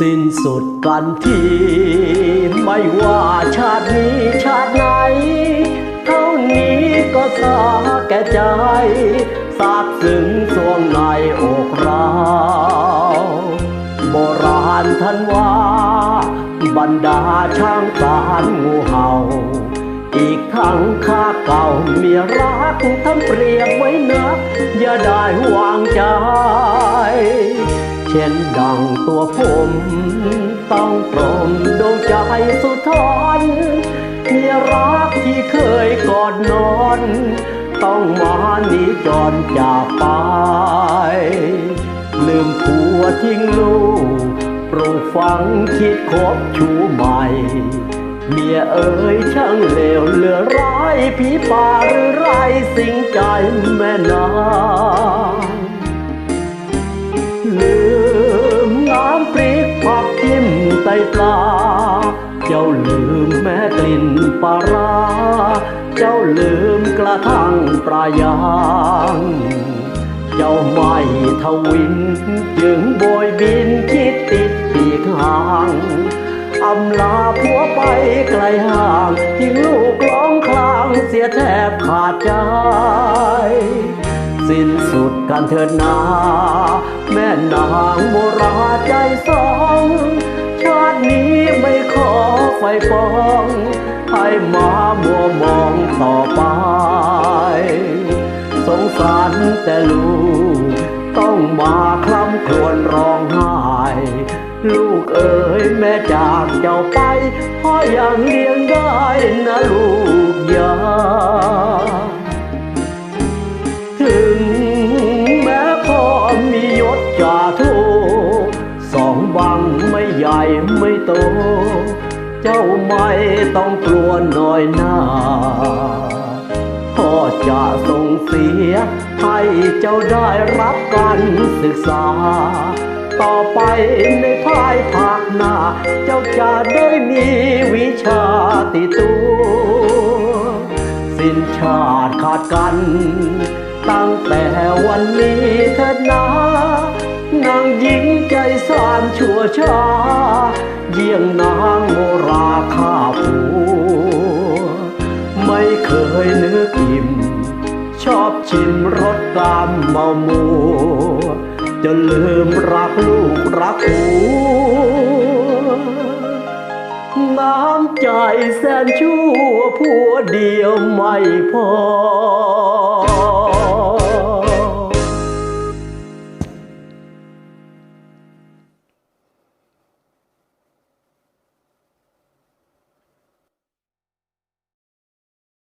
สิ้นสุดกันทีไม่ว่าชาตินี้ชาติไหน เท่านี้ก็สาแก่ใจทราบซึ้งสวงในอกเราโบราณท่านว่า บรรดาช่างสารงูเห่า อีกทั้งข้าเก่าเมียรักท่านเปรียบไว้นัก อย่าได้วางใจ ช่นดังตัวผม ต้องกลมดวงใจสุดทอนมีรักที่เคยกอดนอน ต้องมาหนีจรจากไป ลืมผัวทิ้งลูกปลูกฝังคิดคบชูใหม่ เมียเอ๋ยช่างเลวเหลือร้ายผีป่าหรือไรสิงใจแม่นา เจ้าลืมแม่กลิ่นปลาร้าเจ้าลืมกระทั่งปลายาง เจ้าไม่ทวินจึงโบยบินคิดติดปีกห่างอำลาผัวไปไกลห่างที่ลูกร้องคลางเสียแทบขาดใจ สิ้นสุดกันเถิดนา แม่นางโบราใจสอง ชาตินี้ ไฟปองให้มามัวมองต่อไป สงสารแต่ลูก ต้องมาคลำครวญร้องไห้ ลูกเอ๋ยแม่จากเจ้าไปพ่อยังเลี้ยงได้นะลูกยาถึงแม้พ่อมียศจ่าโทสองบังไม่ใหญ่ไม่โต เจ้าไม่ต้องกลัวหน้อยหน้าพ่อจะส่งเสีย ให้เจ้าได้รับการศึกษา ต่อไปในภายภาคหน้า เจ้าจะได้มีวิชาติดตัว สิ้นชาติขาดกัน ตั้งแต่วันนี้เถิดนะ นางหญิงใจสานชั่วช้าเยี่ยงนางโมราฆ่าผัวไม่เคยนึกอิ่ม ชอบชิมรสกามเมามัวจนลืมรักลูกรักผัวน้ำใจแสนชั่วผัวเดียวไม่พอ